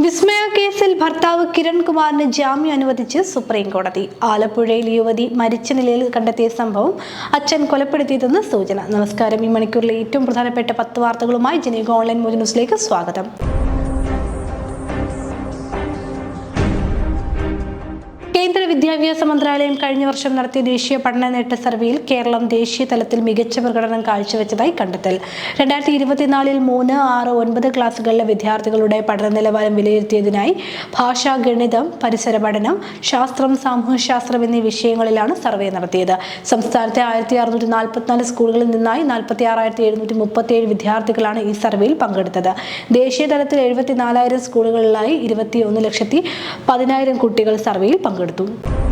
വിസ്മയ കേസിൽ ഭർത്താവ് കിരൺ കുമാറിന് ജാമ്യം അനുവദിച്ച് സുപ്രീം കോടതി. ആലപ്പുഴയിൽ യുവതി മരിച്ച നിലയിൽ കണ്ടെത്തിയ സംഭവം അച്ഛൻ കൊലപ്പെടുത്തിയതെന്ന് സൂചന. നമസ്കാരം. ഈ മണിക്കൂറിലെ ഏറ്റവും പ്രധാനപ്പെട്ട പത്ത് വാർത്തകളുമായി ജനീക ഓൺലൈൻ മോജ് ന്യൂസിലേക്ക് സ്വാഗതം. കേന്ദ്ര വിദ്യാഭ്യാസ മന്ത്രാലയം കഴിഞ്ഞ വർഷം നടത്തിയ ദേശീയ പഠന നേട്ട സർവേയിൽ കേരളം ദേശീയ തലത്തിൽ മികച്ച പ്രകടനം കാഴ്ചവെച്ചതായി കണ്ടെത്തൽ. രണ്ടായിരത്തി ഇരുപത്തിനാലിൽ മൂന്ന് ആറ് ഒൻപത് ക്ലാസ്സുകളിലെ വിദ്യാർത്ഥികളുടെ പഠന നിലവാരം വിലയിരുത്തിയതിനായി ഭാഷ ഗണിതം പരിസര പഠനം ശാസ്ത്രം സാമൂഹ്യശാസ്ത്രം എന്നീ വിഷയങ്ങളിലാണ് സർവേ നടത്തിയത്. സംസ്ഥാനത്തെ ആയിരത്തി അറുന്നൂറ്റി നാൽപ്പത്തിനാല് സ്കൂളുകളിൽ നിന്നായി നാൽപ്പത്തി ആറായിരത്തി എഴുന്നൂറ്റി മുപ്പത്തിയേഴ് വിദ്യാർത്ഥികളാണ് ഈ സർവേയിൽ പങ്കെടുത്തത്. ദേശീയ തലത്തിൽ എഴുപത്തിനാലായിരം സ്കൂളുകളിലായി ഇരുപത്തി ഒന്ന് ലക്ഷത്തി പതിനായിരം കുട്ടികൾ സർവേയിൽ പങ്കെടുത്തു. dumm.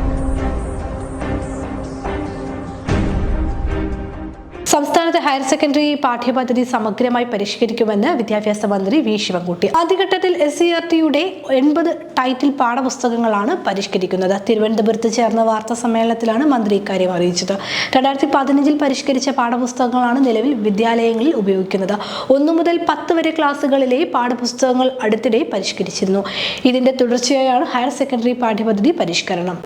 സംസ്ഥാനത്തെ ഹയർ സെക്കൻഡറി പാഠ്യപദ്ധതി സമഗ്രമായി പരിഷ്കരിക്കുമെന്ന് വിദ്യാഭ്യാസ മന്ത്രി വി ശിവൻകുട്ടി. ആദ്യഘട്ടത്തിൽ എസ് സി ആർ ടിയുടെ എൺപത് ടൈറ്റിൽ പാഠപുസ്തകങ്ങളാണ് പരിഷ്കരിക്കുന്നത്. തിരുവനന്തപുരത്ത് ചേർന്ന വാർത്താ സമ്മേളനത്തിലാണ് മന്ത്രി ഇക്കാര്യം അറിയിച്ചത്. രണ്ടായിരത്തി പതിനഞ്ചിൽ പരിഷ്കരിച്ച പാഠപുസ്തകങ്ങളാണ് നിലവിൽ വിദ്യാലയങ്ങളിൽ ഉപയോഗിക്കുന്നത്. ഒന്നു മുതൽ പത്ത് വരെ ക്ലാസ്സുകളിലെ പാഠപുസ്തകങ്ങൾ അടുത്തിടെ പരിഷ്കരിച്ചിരുന്നു. ഇതിന്റെ തുടർച്ചയായാണ് ഹയർ സെക്കൻഡറി പാഠ്യപദ്ധതി പരിഷ്കരണം.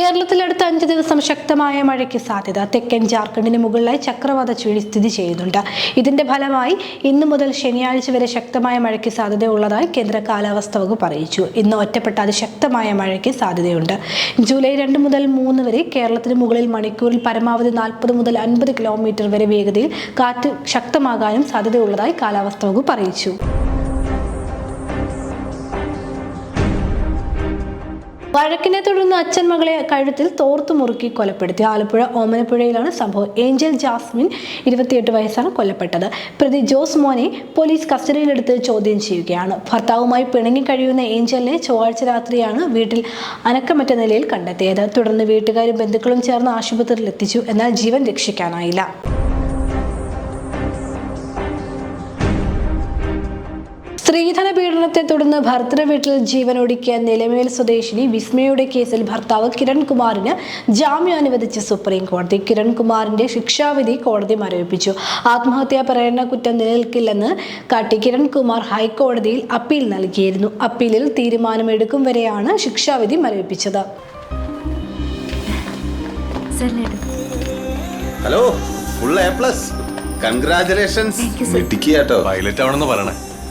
കേരളത്തിൽ അടുത്ത അഞ്ച് ദിവസം ശക്തമായ മഴയ്ക്ക് സാധ്യത. തെക്കൻ ജാർഖണ്ഡിന് മുകളിലായി ചക്രവാത ചുഴി സ്ഥിതി ചെയ്യുന്നുണ്ട്. ഇതിന്റെ ഫലമായി ഇന്നു മുതൽ ശനിയാഴ്ച വരെ ശക്തമായ മഴയ്ക്ക് സാധ്യതയുള്ളതായി കേന്ദ്ര കാലാവസ്ഥ വകുപ്പ് അറിയിച്ചു. ഇന്ന് ഒറ്റപ്പെട്ട അതിശക്തമായ മഴയ്ക്ക് സാധ്യതയുണ്ട്. ജൂലൈ രണ്ട് മുതൽ മൂന്ന് വരെ കേരളത്തിന് മുകളിൽ മണിക്കൂറിൽ പരമാവധി നാൽപ്പത് മുതൽ അൻപത് കിലോമീറ്റർ വരെ വേഗതയിൽ കാറ്റ് ശക്തമാകാനും സാധ്യതയുള്ളതായി കാലാവസ്ഥ വകുപ്പ് അറിയിച്ചു. വഴക്കിനെ തുടർന്ന് അച്ഛൻ മകളെ കഴുത്തിൽ തോർത്തു മുറുക്കി കൊലപ്പെടുത്തി. ആലപ്പുഴ ഓമനപ്പുഴയിലാണ് സംഭവം. ഏഞ്ചൽ ജാസ്മിൻ ഇരുപത്തിയെട്ട് വയസ്സാണ് കൊല്ലപ്പെട്ടത്. പ്രതി ജോസ് മോനെ പോലീസ് കസ്റ്റഡിയിലെടുത്ത് ചോദ്യം ചെയ്യുകയാണ്. ഭർത്താവുമായി പിണങ്ങി കഴിയുന്ന ഏഞ്ചലിനെ ചൊവ്വാഴ്ച രാത്രിയാണ് വീട്ടിൽ അനക്കമറ്റ നിലയിൽ കണ്ടെത്തിയത്. തുടർന്ന് വീട്ടുകാരും ബന്ധുക്കളും ചേർന്ന് ആശുപത്രിയിൽ എത്തിച്ചു. എന്നാൽ ജീവൻ രക്ഷിക്കാനായില്ല. സ്ത്രീധന പീഡനത്തെ തുടർന്ന് ഭർത്തൃ വീട്ടിൽ ജീവനൊടുക്കിയ നിലമേൽ സ്വദേശിനി വിസ്മയുടെ കേസിൽ ഭർത്താവ് കിരൺകുമാറിന് ജാമ്യം അനുവദിച്ച് സുപ്രീം കോടതി കിരൺകുമാറിന്റെ ശിക്ഷാവിധി കോടതി മരവിപ്പിച്ചു. ആത്മഹത്യാ പ്രേരണ കുറ്റം നിലനിൽക്കില്ലെന്ന് കാട്ടി കിരൺകുമാർ ഹൈക്കോടതിയിൽ അപ്പീൽ നൽകിയിരുന്നു. അപ്പീലിൽ തീരുമാനമെടുക്കും വരെയാണ് ശിക്ഷാവിധി മരവിപ്പിച്ചത്. Hello full A plus. Congratulations pilot ആവണമെന്ന് പറയണേ.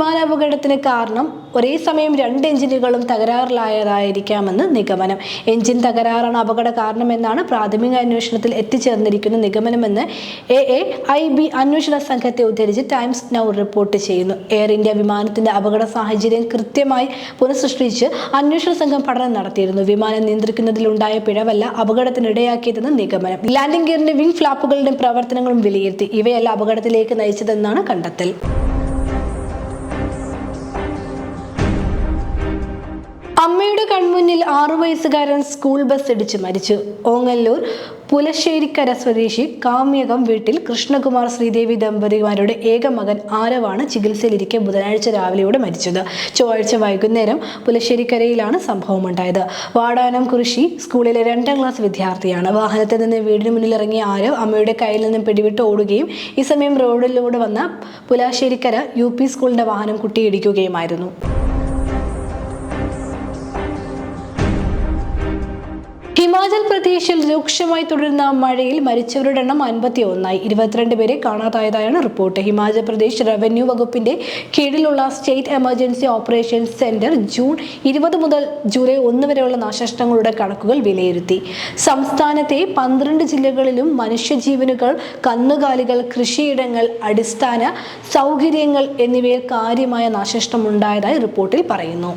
വിമാനാപകടത്തിന് കാരണം ഒരേ സമയം രണ്ട് എഞ്ചിനുകളും തകരാറിലായതായിരിക്കാമെന്ന് നിഗമനം. എഞ്ചിൻ തകരാറാണ് അപകട കാരണമെന്നാണ് പ്രാഥമിക അന്വേഷണത്തിൽ എത്തിച്ചേർന്നിരിക്കുന്ന നിഗമനമെന്ന് എ എ ഐ ബി അന്വേഷണ സംഘത്തെ ഉദ്ധരിച്ച് ടൈംസ് നൗ റിപ്പോർട്ട് ചെയ്യുന്നു. എയർ ഇന്ത്യ വിമാനത്തിന്റെ അപകട സാഹചര്യം കൃത്യമായി പുനഃസൃഷ്ടിച്ച് അന്വേഷണ സംഘം പഠനം നടത്തിയിരുന്നു. വിമാനം നിയന്ത്രിക്കുന്നതിലുണ്ടായ പിഴവല്ല അപകടത്തിനിടയാക്കിയതെന്ന് നിഗമനം. ലാൻഡിംഗ് ഗിയറിന്റെ വിംഗ് ഫ്ലാപ്പുകളുടെയും പ്രവർത്തനങ്ങളും വിലയിരുത്തി. ഇവയല്ല അപകടത്തിലേക്ക് നയിച്ചതെന്നാണ് കണ്ടെത്തൽ. അമ്മയുടെ കൺമുന്നിൽ ആറു വയസ്സുകാരൻ സ്കൂൾ ബസ് ഇടിച്ച് മരിച്ചു. ഓങ്ങല്ലൂർ പുലശ്ശേരിക്കര സ്വദേശി കാമ്യകം വീട്ടിൽ കൃഷ്ണകുമാർ ശ്രീദേവി ദമ്പതിമാരുടെ ഏക മകൻ ആരവാണ് ചികിത്സയിലിരിക്കെ ബുധനാഴ്ച രാവിലെയോടെ മരിച്ചത്. ചൊവ്വാഴ്ച വൈകുന്നേരം പുലശ്ശേരിക്കരയിലാണ് സംഭവം ഉണ്ടായത് വാടാനം കുറിശി സ്കൂളിലെ രണ്ടാം ക്ലാസ് വിദ്യാർത്ഥിയാണ്. വാഹനത്തിൽ നിന്ന് വീടിന് മുന്നിൽ ഇറങ്ങിയ ആരവ് അമ്മയുടെ കയ്യിൽ നിന്നും പിടിവിട്ട് ഓടുകയും ഈ സമയം റോഡിലൂടെ വന്ന പുലാശ്ശേരിക്കര യു സ്കൂളിന്റെ വാഹനം കുട്ടിയിടിക്കുകയുമായിരുന്നു. ഹിമാചൽ പ്രദേശിൽ രൂക്ഷമായി തുടരുന്ന മഴയിൽ മരിച്ചവരുടെ എണ്ണം അൻപത്തി ഒന്നായി ഇരുപത്തിരണ്ട് പേരെ കാണാതായതായാണ് റിപ്പോർട്ട്. ഹിമാചൽ പ്രദേശ് റവന്യൂ വകുപ്പിന്റെ കീഴിലുള്ള state emergency operation centre June ഇരുപത് മുതൽ ജൂലൈ ഒന്ന് വരെയുള്ള നാശനഷ്ടങ്ങളുടെ കണക്കുകൾ വിലയിരുത്തി. സംസ്ഥാനത്തെ പന്ത്രണ്ട് ജില്ലകളിലും മനുഷ്യജീവനുകൾ കന്നുകാലികൾ കൃഷിയിടങ്ങൾ അടിസ്ഥാന സൗകര്യങ്ങൾ എന്നിവയിൽ കാര്യമായ നാശനഷ്ടമുണ്ടായതായി റിപ്പോർട്ടിൽ പറയുന്നു.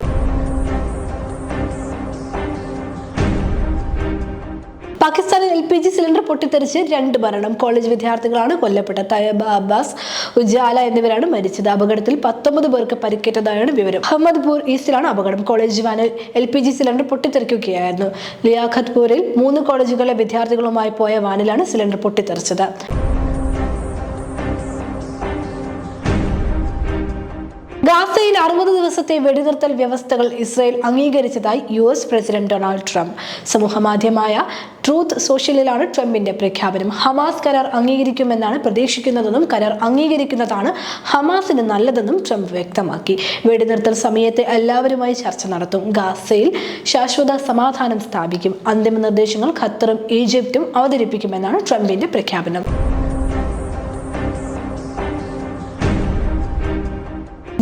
പാകിസ്ഥാനിൽ എൽ പി ജി സിലിണ്ടർ പൊട്ടിത്തെറിച്ച് രണ്ട് മരണം. കോളേജ് വിദ്യാർത്ഥികളാണ് കൊല്ലപ്പെട്ടത്. തയബ അബ്ബാസ് ഉജാല എന്നിവരാണ് മരിച്ചത്. അപകടത്തിൽ പത്തൊമ്പത് പേർക്ക് പരിക്കേറ്റതായാണ് വിവരം. അഹമ്മദ്പൂർ ഈസ്റ്റിലാണ് അപകടം. കോളേജ് വാനിൽ എൽ പി ജി സിലിണ്ടർ പൊട്ടിത്തെറിക്കുകയായിരുന്നു. ലിയാഖത്ത്പൂരിൽ മൂന്ന് കോളേജുകളിലെ വിദ്യാർത്ഥികളുമായി പോയ വാനിലാണ് സിലിണ്ടർ പൊട്ടിത്തെറിച്ചത്. ഗാസയിൽ അറുപത് ദിവസത്തെ വെടിനിർത്തൽ വ്യവസ്ഥകൾ ഇസ്രയേൽ അംഗീകരിച്ചതായി U S president Donald Trump. സമൂഹമാധ്യമമായ Truth സോഷ്യലിലാണ് ട്രംപിന്റെ പ്രഖ്യാപനം. ഹമാസ് കരാർ അംഗീകരിക്കുമെന്നാണ് പ്രതീക്ഷിക്കുന്നതെന്നും കരാർ അംഗീകരിക്കുന്നതാണ് ഹമാസിന് നല്ലതെന്നും ട്രംപ് വ്യക്തമാക്കി. വെടിനിർത്തൽ സമയത്തെ എല്ലാവരുമായി ചർച്ച നടത്തും. ഗാസയിൽ ശാശ്വത സമാധാനം സ്ഥാപിക്കും. അന്തിമ നിർദ്ദേശങ്ങൾ ഖത്തറും ഈജിപ്തും അവതരിപ്പിക്കുമെന്നാണ് ട്രംപിന്റെ പ്രഖ്യാപനം.